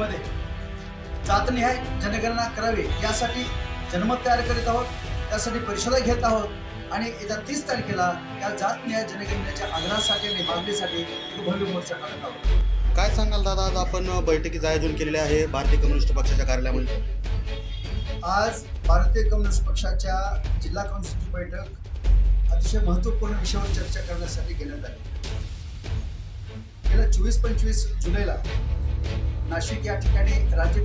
बैठकीमध्ये जातनिहाय जनगणना करावी यासाठी जनमत तयार करीत आहोत त्यासाठी परिषदा घेत आहोत आणि येत्या तीस तारखेला या जातनिहाय जनगणनेच्या आग्रहासाठी आणि मागणीसाठी एक भव्य मोर्चा काढत आहोत. काय सांगाल दादा आज आपण बैठकीचं आयोजन केलेले आहे भारतीय कम्युनिस्ट पक्षाच्या कार्यालयामध्ये. आज भारतीय कम्युनिस्ट पक्षाच्या जिल्हा काउन्सिलची बैठक अतिशय महत्त्वपूर्ण विषयावर चर्चा करण्यासाठी घेण्यात आली. गेल्या चोवीस पंचवीस जुलैला नाशिक या ठिकाणी राज्य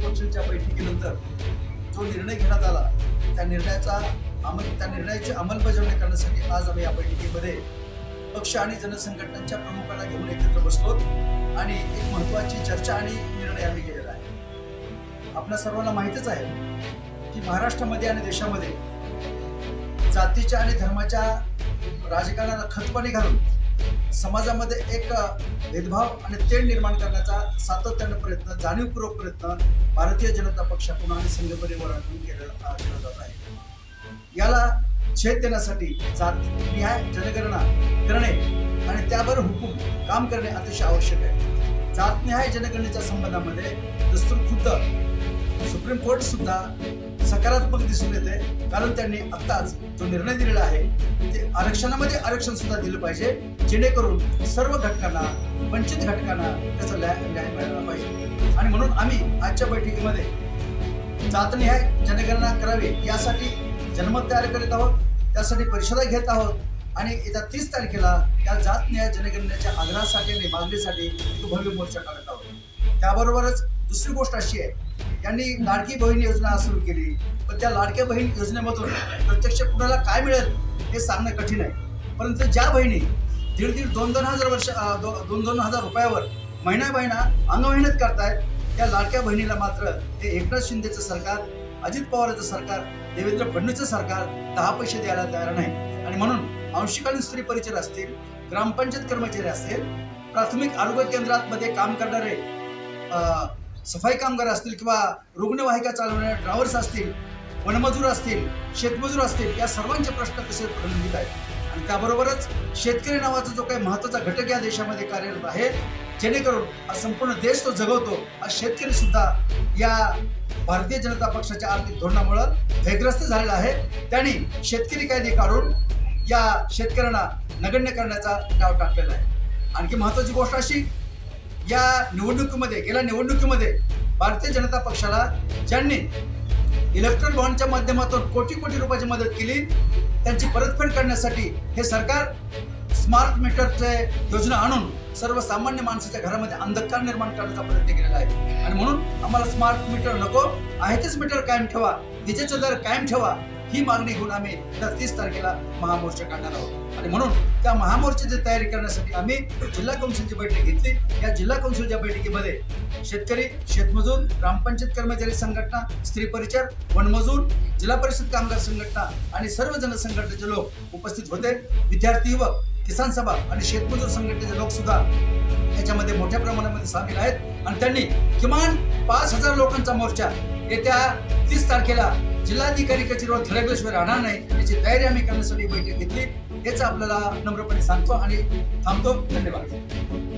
बैठकीनंतर जो निर्णय घेण्यात आला त्या निर्णयाचा अंमल त्या निर्णयाची अंमलबजावणी करण्यासाठी आज आम्ही या बैठकीमध्ये पक्ष आणि जनसंघटनांच्या प्रमुखांना घेऊन एकत्र बसलो आणि एक महत्त्वाची चर्चा आणि निर्णय आम्ही केलेला आहे. आपल्या सर्वांना माहीतच आहे की महाराष्ट्रामध्ये आणि देशामध्ये जातीच्या आणि धर्माच्या राजकारणाला खतपाणी घालून समाजामध्ये एक भेदभाव आणि तेढ निर्माण करण्याचा सातत्यानं प्रयत्न जाणीवपूर्वक प्रयत्न भारतीय जनता पक्षाकडून आणि संघ परिवारातून केला केला जात आहे. याला छेद देण्यासाठी जातनिहाय जनगणना करणे आणि त्यावर हुकूम काम करणे अतिशय आवश्यक आहे. जातनिहाय जनगणनेच्या संबंधामध्ये दस्तूर खुद्द सुप्रीम कोर्ट सुद्धा सकारात्मक दिसून येते. कारण त्यांनी आत्ताच जो निर्णय दिलेला आहे ते आरक्षणामध्ये आरक्षण सुद्धा दिलं पाहिजे जेणेकरून सर्व घटकांना वंचित घटकांना त्याचा न्याय न्याय मिळाला पाहिजे. आणि म्हणून आम्ही आजच्या बैठकीमध्ये जातनिहाय जनगणना करावी यासाठी जनमत तयार करीत आहोत त्यासाठी परिषदा घेत आहोत. आणि येत्या तीस तारखेला या जातनिहाय जनगणनेच्या आग्रहासाठी आणि मागणीसाठी भव्य मोर्चा काढत आहोत. त्याबरोबरच दुसरी गोष्ट अशी आहे यांनी लाडकी बहीण योजना सुरू केली. पण त्या लाडक्या बहीण योजनेमधून प्रत्यक्ष कुणाला काय मिळेल हे सांगणं कठीण आहे. परंतु ज्या बहिणी दीड दीड दोन दोन हजार वर्ष दो- दोन दोन हजार रुपयावर महिना महिना अंगमेहनत करतायत त्या लाडक्या बहिणीला मात्र हे एकनाथ शिंदेचं सरकार अजित पवारचं सरकार देवेंद्र फडणवीसचं सरकार दहा पैसे द्यायला तयार नाही. आणि म्हणून अंशकालीन स्त्री परिचय असतील ग्रामपंचायत कर्मचारी असतील प्राथमिक आरोग्य केंद्रामध्ये काम करणारे सफाई कामगार असतील किंवा रुग्णवाहिका चालवणाऱ्या ड्रायव्हर्स असतील वनमजूर असतील शेतमजूर असतील या सर्वांचे प्रश्न तसे प्रलंबित आहेत. आणि त्याबरोबरच शेतकरी नावाचा जो काही महत्त्वाचा घटक या देशामध्ये कार्यरत आहे जेणेकरून हा संपूर्ण देश तो जगवतो हा शेतकरी सुद्धा या भारतीय जनता पक्षाच्या आर्थिक धोरणामुळं भयग्रस्त झालेला आहे. त्यांनी शेतकरी कायदे काढून या शेतकऱ्यांना नगण्य करण्याचा डाव टाकलेला आहे. आणखी महत्त्वाची गोष्ट अशी या निवडणुकीमध्ये गेल्या निवडणुकीमध्ये भारतीय जनता पक्षाला ज्यांनी इलेक्ट्रॉन बॉन्डच्या माध्यमातून कोटी कोटी रुपयाची मदत केली त्यांची परतफेड करण्यासाठी हे सरकार स्मार्ट मीटरचे योजना आणून सर्वसामान्य माणसाच्या घरामध्ये अंधकार निर्माण करण्याचा प्रयत्न केलेला आहे. आणि म्हणून आम्हाला स्मार्ट मीटर नको आहे तेच मीटर कायम ठेवा विजेचा दर कायम ठेवा ही मागणी घेऊन आम्ही तर तीस तारखेला महामोर्चा काढणार आहोत. आणि म्हणून त्या महामोर्चाची तयारी करण्यासाठी आम्ही जिल्हा कौन्सिलची बैठक घेतली. या जिल्हा कौन्सिलच्या बैठकीमध्ये शेतकरी शेतमजूर ग्रामपंचायत कर्मचारी संघटना स्त्री परिचर वनमजूर जिल्हा परिषद कामगार संघटना आणि सर्व जनसंघटनेचे लोक उपस्थित होते. विद्यार्थी युवक किसान सभा आणि शेतमजूर संघटनेचे लोक सुद्धा याच्यामध्ये मोठ्या प्रमाणामध्ये सामील आहेत. आणि त्यांनी किमान पाच हजार लोकांचा मोर्चा येत्या तीस तारखेला जिल्हाधिकारी कचेरीवर थडकल्याशिवाय राहणार नाही. याची तयारी आम्ही करण्यासाठी बैठक घेतली. हेच आपल्याला नम्रपणे सांगतो आणि थांबतो. धन्यवाद.